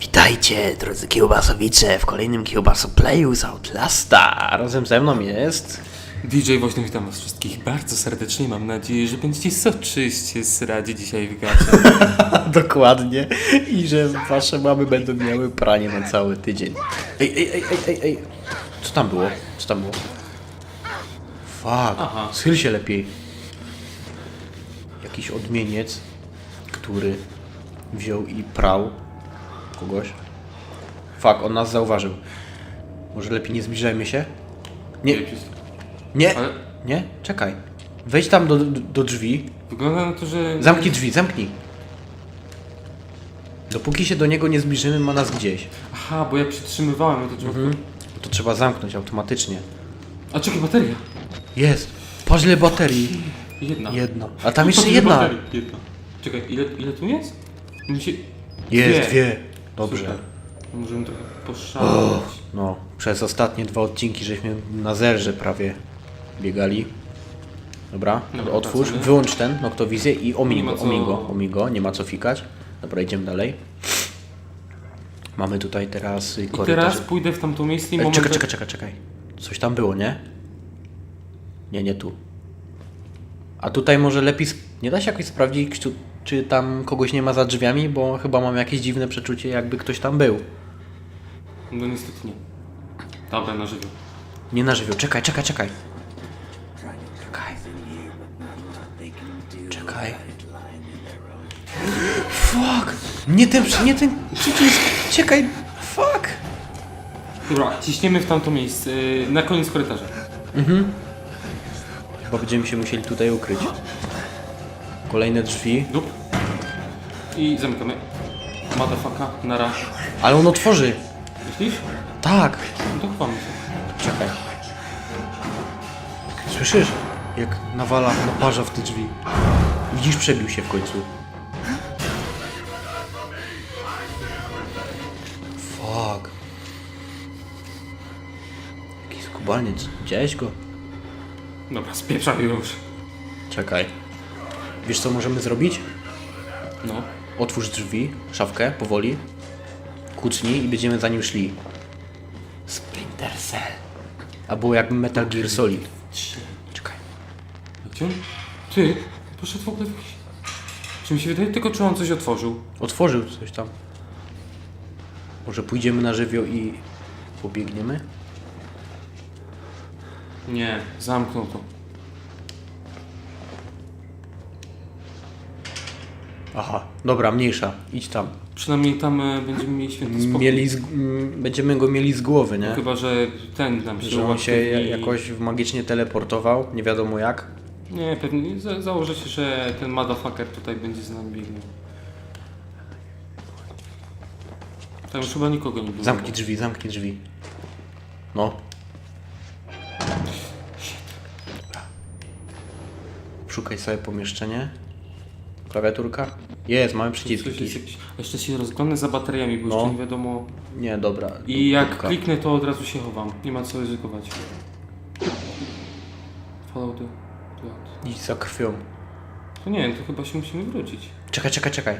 Witajcie, drodzy kiełbasowicze, w kolejnym kiełbasoplayu z Outlasta. Razem ze mną jest... DJ Woźny, witam was wszystkich bardzo serdecznie. Mam nadzieję, że będziecie soczyście sradzie dzisiaj w gacie. Dokładnie. I że wasze mamy będą miały pranie na cały tydzień. Ej, ej, ej, ej, ej, ej. Co tam było? Co tam było? Fuck. Aha. Schyl się lepiej. Jakiś odmieniec, który wziął i prał kogoś. Fuck, on nas zauważył. Może lepiej nie zbliżajmy się? Nie, nie, Ale nie, czekaj. Wejdź tam do, do, do drzwi. wygląda na to, że... Zamknij drzwi, zamknij. Dopóki się do niego nie zbliżymy, ma nas gdzieś. Aha, bo ja przytrzymywałem to trzeba... To trzeba zamknąć automatycznie. A czekaj, bateria. Jest. Patrz ile baterii. Jedna. Jedna. A tam jeszcze Patrz, ile jedna. baterii. Jedna. Czekaj, ile, ile tu jest? Mi się... Jest, dwie. Dobrze. Super. Możemy trochę poszaleć. No, przez ostatnie dwa odcinki żeśmy na zerze prawie biegali. Dobra, Dobra, otwórz, wracamy. wyłącz ten noktowizję i omiń Nie ma go, co- omiń go, omiń go, nie ma co fikać. Dobra, idziemy dalej. Mamy tutaj teraz I korytarz. teraz pójdę w tamto miejsce i Ej, moment... czekaj, czekaj, czekaj, czekaj. Coś tam było, nie? Nie, nie tu. A tutaj może lepiej... sp- Nie da się jakoś sprawdzić, czy, czy tam kogoś nie ma za drzwiami, bo chyba mam jakieś dziwne przeczucie, jakby ktoś tam był. No niestety nie. Dobra, na żywo. Nie na żywioł. Czekaj, czekaj, czekaj. Czekaj. Czekaj. Fuck! Nie ten, nie ten przycisk! Czekaj! Fuck! Dobra, ciśniemy w tamto miejsce. yy, Na koniec korytarza. Chyba będziemy się musieli tutaj ukryć. Kolejne drzwi. Dup. I zamykamy. Motherfucka, nara. Ale on otworzy! Myślisz? Tak! No to chwamy się. Czekaj. Słyszysz? Jak nawala naparza w te drzwi. Widzisz, przebił się w końcu. Skubaniec. Widziałeś go? Dobra, spieprzamy już. Czekaj. Wiesz co możemy zrobić? No. Otwórz drzwi, szafkę, powoli. Kucnij i będziemy za nim szli. Splinter Cell. Albo jak Metal Gear Solid. Czekaj. Gdzie on? Ty, poszedł w ogóle w jakiś... Czy mi się wydaje, tylko czy on coś otworzył? Otworzył coś tam. Może pójdziemy na żywioł i pobiegniemy? Nie, zamknął to. Aha, dobra, mniejsza. Idź tam. Przynajmniej tam e, będziemy mieli święty spokój. Mieli z, m, będziemy go mieli z głowy, nie? Chyba, że ten nam się Że on się uaktywni. jakoś magicznie teleportował, nie wiadomo jak. Nie, pewnie za, założę się, że ten motherfucker tutaj będzie z nami biegł. Tam już chyba nikogo nie było. Zamknij drzwi, zamknij drzwi. No. Szukaj sobie pomieszczenie. Klawiaturka? Jest, mamy przycisk Coś jest jakiś. jakiś... Jeszcze się rozglądnę za bateriami, bo No. jeszcze nie wiadomo. Nie, dobra. I jak Kropka. kliknę, to od razu się chowam. Nie ma co ryzykować. Follow the blood. Idź za krwią. To nie wiem, to chyba się musimy wrócić. Czekaj, czekaj, czekaj.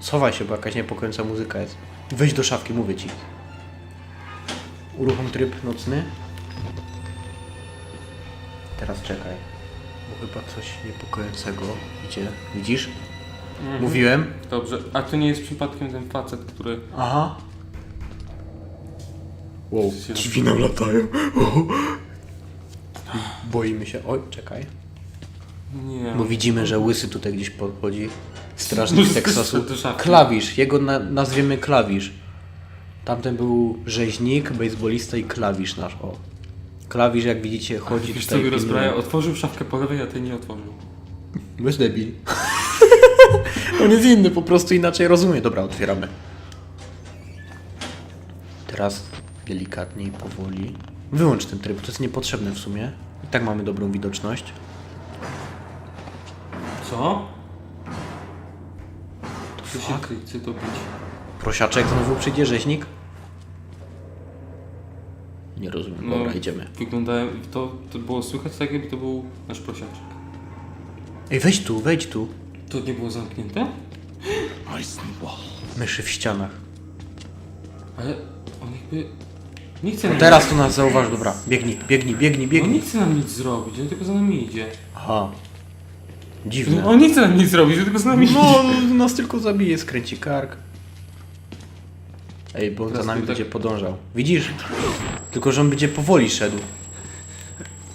Schowaj się, bo jakaś niepokojąca muzyka jest. Wejdź do szafki, mówię ci. Uruchom tryb nocny. Teraz czekaj. Bo chyba coś niepokojącego idzie. Widzisz? Mówiłem. Dobrze, a to nie jest przypadkiem ten facet, który... Aha. Wow, Się drzwi nam latają. Boimy się. Oj, czekaj. Nie. Bo widzimy, że łysy tutaj gdzieś podchodzi. Strażnik z Teksasu. Do szafki. Klawisz, jego na, nazwiemy klawisz. Tamten był rzeźnik, bejsbolista i klawisz nasz. O. Klawisz, jak widzicie, chodzi Wiesz co tutaj. mi rozbraja? Otworzył szafkę po lewej, a ty nie otworzył. Bez debil. On jest inny, po prostu inaczej rozumie. Dobra, otwieramy. Teraz delikatniej, powoli. Wyłącz ten tryb, to jest niepotrzebne w sumie. I tak mamy dobrą widoczność. Co? To Chce się fuck. chce to bić. Prosiaczek znowu przyjdzie, rzeźnik? Nie rozumiem. No. Dobra, idziemy. Wygląda, to, to było słychać tak, jakby to był nasz prosiaczek. Ej, wejdź tu, wejdź tu. To nie było zamknięte? Myszy w ścianach. Ale on jakby... Nie chce nam Teraz to nas zauważ, dobra. Biegnij, biegnij, biegnij, On nie biegnij. chce nam nic zrobić, on tylko za nami idzie. Aha. Dziwne. On nie chce nam nic zrobić, on tylko za nami No, idzie. nas tylko zabije, skręci kark. Ej, bo za nami tak- będzie podążał. Widzisz? Tylko, że on będzie powoli szedł.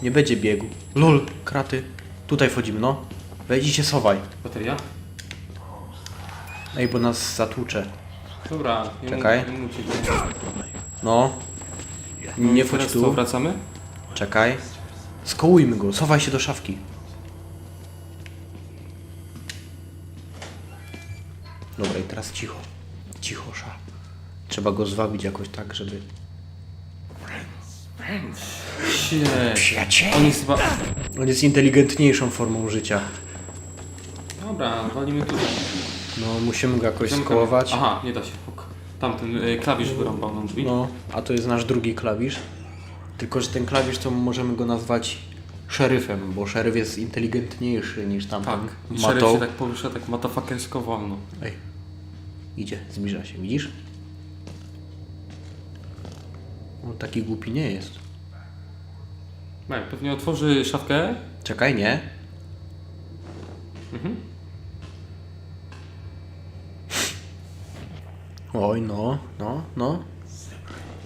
Nie będzie biegł. Lol, kraty. Tutaj wchodzimy, no. Wejdź i się schowaj. Bateria? Ej, bo nas zatłucze. Dobra, nie Czekaj. Mu, nie. No. Nie wchodź teraz co, tu. wracamy? Czekaj. Skołujmy go, schowaj się do szafki. Dobra, i teraz cicho. Trzeba go zwabić jakoś tak, żeby... Przyjaciel! On jest chyba... On jest inteligentniejszą formą życia. Dobra, walimy tutaj. No, musimy go jakoś Zamykamy. skołować. Aha, nie da się. Ok. Tamten y, klawisz wyrąbał nam drzwi. No, a to jest nasz drugi klawisz. Tylko, że ten klawisz to możemy go nazwać szeryfem, bo szeryf jest inteligentniejszy niż tamten. tak. I Ma szereg to- się tak porusza tak matafakersko wolno. Ej, idzie, zbliża się, widzisz? On taki głupi nie jest. Ej, pewnie otworzy szafkę. Czekaj, nie? Mhm. Oj, no, no, no.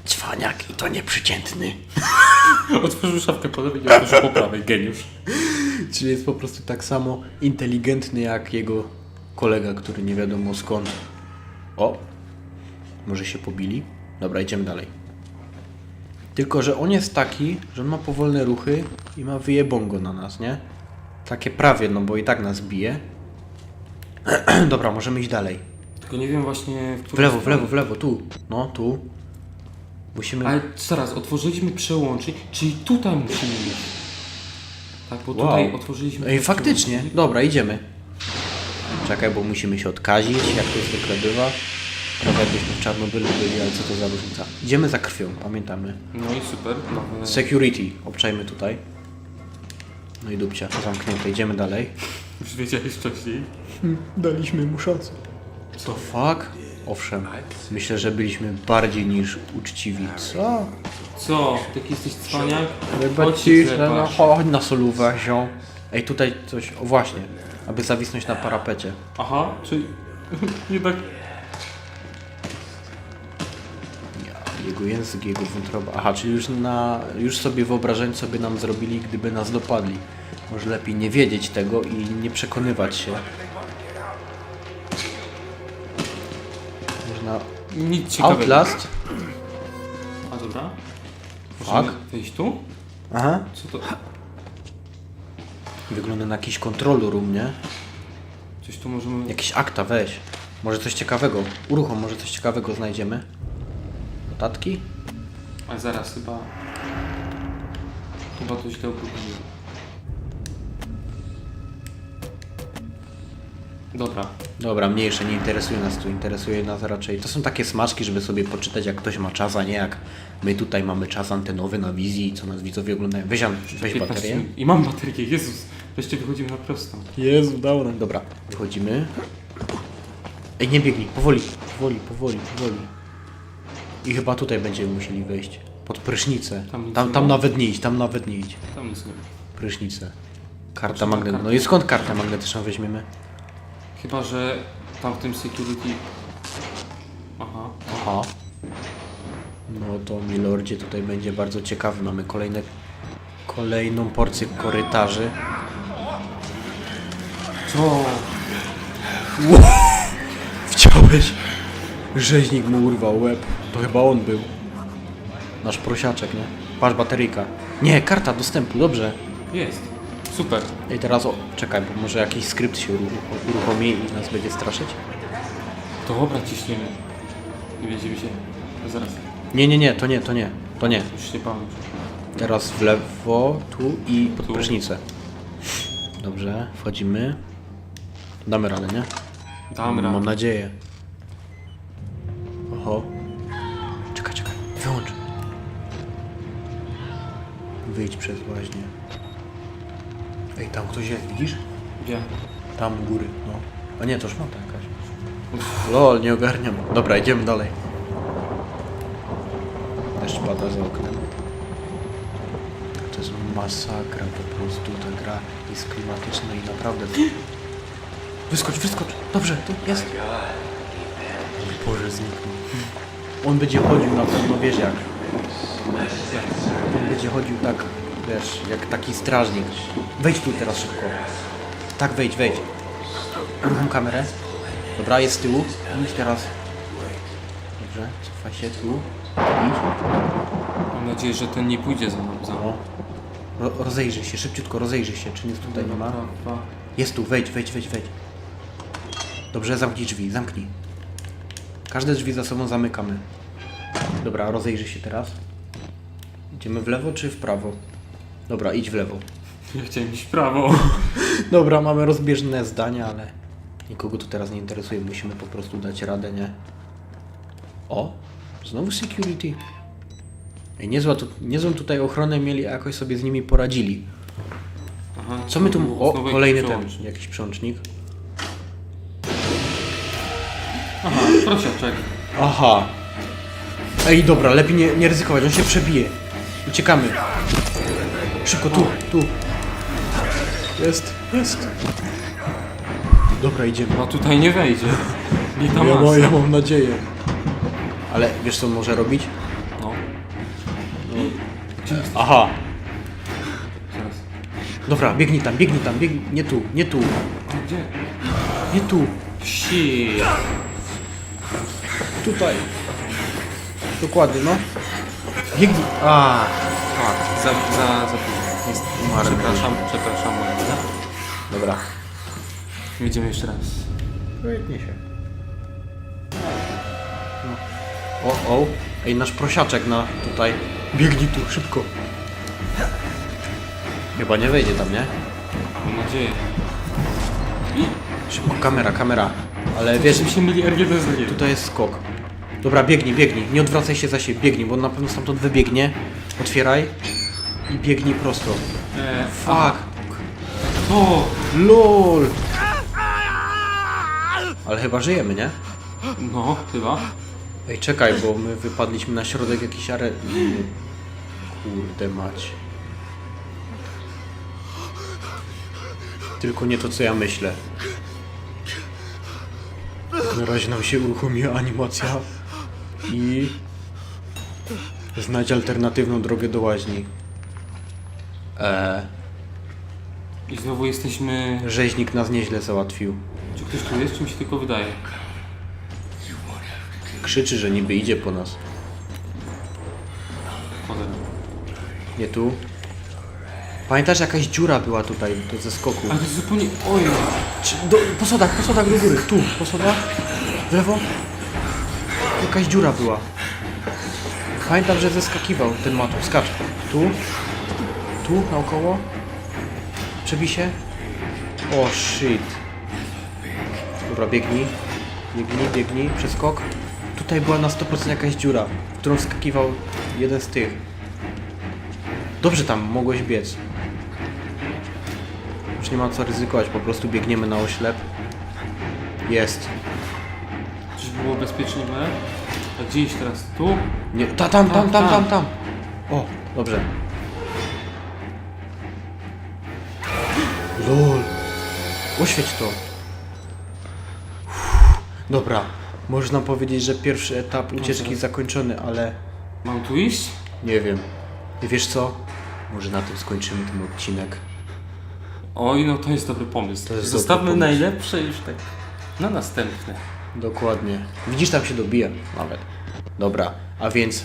Cwaniak i to nieprzeciętny. Otworzył szafkę po lewej i otworzył po prawej. Geniusz. Czyli jest po prostu tak samo inteligentny jak jego kolega, który nie wiadomo skąd. O! Może się pobili? Dobra, idziemy dalej. Tylko, że on jest taki, że on ma powolne ruchy i ma wyjebongo na nas, nie? Takie prawie, no bo i tak nas bije. Dobra, możemy iść dalej. Tylko nie wiem właśnie w W lewo, w lewo, w lewo, tu. No, tu. Musimy... Ale zaraz, otworzyliśmy przełącznik, czyli tutaj musimy iść. Tak, bo Wow. tutaj otworzyliśmy... Ej, ten faktycznie. przełącznik. Dobra, idziemy. Czekaj, bo musimy się odkazić, jak to zwykle bywa. Prawie jakbyśmy w Czarnobylu byli, ale co to za różnica. Idziemy za krwią, pamiętamy. No i super. Security, obczajmy tutaj. No i dupcia, zamknięte, idziemy dalej. Już wiedziałeś wcześniej. Daliśmy mu szansę. Co? Fuck? Owszem, myślę, że byliśmy bardziej niż uczciwi. Co? Co? Taki jesteś cwaniak? Chyba Chodź się cisnę, no chodź na solówę, zią. Ej, tutaj coś, o właśnie, aby zawisnąć na parapecie. Aha, czyli... nie Jego język, jego wątroba. Aha, czyli już, na, już sobie wyobrażeń sobie nam zrobili, gdyby nas dopadli. Może lepiej nie wiedzieć tego i nie przekonywać się. Można... Nic ciekawego. Outlast? A dobra. Fuck. Możemy wejść tu? Aha. Co to? Wygląda na jakiś control room, nie? Coś tu możemy... Jakiś akta, weź. Może coś ciekawego. Uruchom, może coś ciekawego znajdziemy. Notatki? A zaraz, chyba... Chyba to źle uruchomiłem. Dobra. Dobra, mniejsze, nie interesuje nas tu, interesuje nas raczej. To są takie smaczki, żeby sobie poczytać, jak ktoś ma czas, a nie jak my tutaj mamy czas antenowy na wizji, co nas widzowie oglądają. Weź, weź 15 baterię. I mam baterię, Jezus. Wreszcie wychodzimy na prostą. Jezu, dało nam. Dobra, wychodzimy. Ej, nie biegnij, powoli, powoli, powoli, powoli. I chyba tutaj będziemy musieli wejść. Pod prysznicę. Tam nic Tam, nie tam ma? nawet nie idź, tam nawet nie idź. Tam nic nie ma. Prysznicę. Karta Potrzebna magnetyczna. karta. No i skąd kartę magnetyczną weźmiemy? Chyba, że tam w tym security... Aha. Aha. No to milordzie tutaj będzie bardzo ciekawy. Mamy kolejne, kolejną porcję korytarzy. Co? Chciałeś? Rzeźnik mu urwał łeb. To chyba on był. Nasz prosiaczek, nie? Patrz, bateryjka. Nie, karta dostępu, dobrze. Jest. Super. I teraz, o, czekaj, bo może jakiś skrypt się uruch- uruchomi i nas będzie straszyć? To dobra, ciśniemy. I będziemy się... Zaraz. Nie, nie, nie, to nie, to nie, to nie. Już się bałem. Teraz w lewo, tu i pod Tu. prysznicę. Dobrze, wchodzimy. Damy radę, nie? Dam Mam radę. nadzieję. Oho. Czekaj, czekaj. Wyłącz. Wyjdź przez łaźnię. Ej, tam ktoś jest, widzisz? Gdzie? Tam u góry, no. A nie, to szmata jakaś. Lol, nie ogarniam. Dobra, idziemy dalej. Deszcz pada za oknem. To jest masakra po prostu, ta gra jest klimatyczna i naprawdę... Wyskocz, wyskocz! Dobrze, tu jest! Boże, zniknął. On będzie chodził na pewno, wiesz jak. On będzie chodził tak, wiesz, jak taki strażnik. Wejdź tu teraz szybko. Tak, wejdź, wejdź. Uruchom kamerę. Dobra, jest z tyłu. Idź teraz. Dobrze, cofaj się tu. Idź. Mam nadzieję, że ten nie pójdzie za mną. Za mną. Ro rozejrzyj się, szybciutko rozejrzyj się, czy nic tutaj nie ma. Jest tu, wejdź, wejdź, wejdź, wejdź. Dobrze, zamknij drzwi, zamknij. Każde drzwi za sobą zamykamy. Dobra, rozejrzyj się teraz. Idziemy w lewo czy w prawo? Dobra, idź w lewo. Ja chciałem iść w prawo. Dobra, mamy rozbieżne zdania, ale nikogo to teraz nie interesuje. Musimy po prostu dać radę, nie? O, znowu security. Ej, niezła tu, niezłą tutaj ochronę mieli, a jakoś sobie z nimi poradzili. Aha, Co my tu... O, znowu jakiś kolejny ten, jakiś przełącznik. Aha, prosiaczek. Aha. Ej, dobra, lepiej nie, nie ryzykować, on się przebije. Uciekamy. Szybko, tu, tu. Jest, jest. Dobra, idziemy. No tutaj nie wejdzie. Nie tam Ja, masa. ja mam nadzieję. Ale wiesz co może robić? No, Aha. zaraz. Dobra, biegnij tam, biegnij tam, biegnij. Nie tu, nie tu, gdzie? nie tu. Shit. Tutaj. Dokładnie, no. Biegnij. A, Tak, za, za, za późno. Jest, Umarłem. przepraszam, przepraszam. Moja. dobra. Idziemy jeszcze raz. Wytnie się. No. O, o. Ej, nasz prosiaczek na tutaj. Biegnij tu, szybko. Chyba nie wejdzie tam, nie? Mam nadzieję. Szybko, kamera, kamera. Ale wiesz, Wiesz, mi się myli R1 z R1. tutaj jest skok. Dobra, biegnij, biegnij. Nie odwracaj się za siebie, biegnij, bo on na pewno stamtąd wybiegnie. Otwieraj. I biegnij prosto. E, Fuck. O! LOL. Ale chyba żyjemy, nie? No, chyba. Ej, czekaj, bo my wypadliśmy na środek jakiejś are... Kurde mać. Tylko nie to, co ja myślę. Na razie nam się uruchomiła animacja i znajdź alternatywną drogę do łaźni. Eee, I znowu jesteśmy... rzeźnik nas nieźle załatwił. Czy ktoś tu jest, czy mi się tylko wydaje? Krzyczy, że niby idzie po nas. Cholera. Nie tu. Pamiętasz, jakaś dziura była tutaj do ze skoku? Ale to jest zupełnie... Oj! Czy, do, po schodach, po schodach do góry. Tu, po schodach. W lewo. Jakaś dziura była. Pamiętam, że zeskakiwał ten matu. Skacz. Tu. Tu, naokoło. Przebij się. O, shit. Dobra, biegnij. Biegnij, biegnij. Przeskok. Tutaj była na 100% jakaś dziura, w którą wskakiwał jeden z tych. Dobrze tam mogłeś biec. Już nie ma co ryzykować, po prostu biegniemy na oślep. Jest. Było bezpiecznie B? A gdzie iść teraz? Tu? Nie, ta, tam, tam, tam, tam, tam. O, dobrze. LOL. Oświeć to. Uff, Dobra, można powiedzieć, że pierwszy etap ucieczki zakończony, ale Mam tu iść? nie wiem. I wiesz co? Może na tym skończymy ten odcinek. Oj, no to jest dobry pomysł. To jest Zostawmy dobry pomysł. najlepsze już tak na następne. Dokładnie. Widzisz, tam się dobija nawet. Dobra, a więc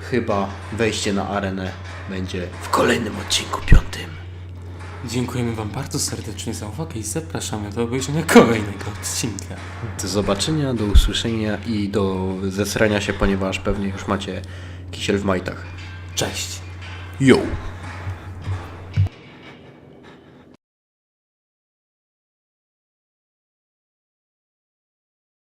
chyba wejście na arenę będzie w kolejnym odcinku piątym. Dziękujemy Wam bardzo serdecznie za uwagę i zapraszamy do obejrzenia kolejnego odcinka. Do zobaczenia, do usłyszenia i do zesrania się, ponieważ pewnie już macie kisiel w majtach. Cześć! Yo!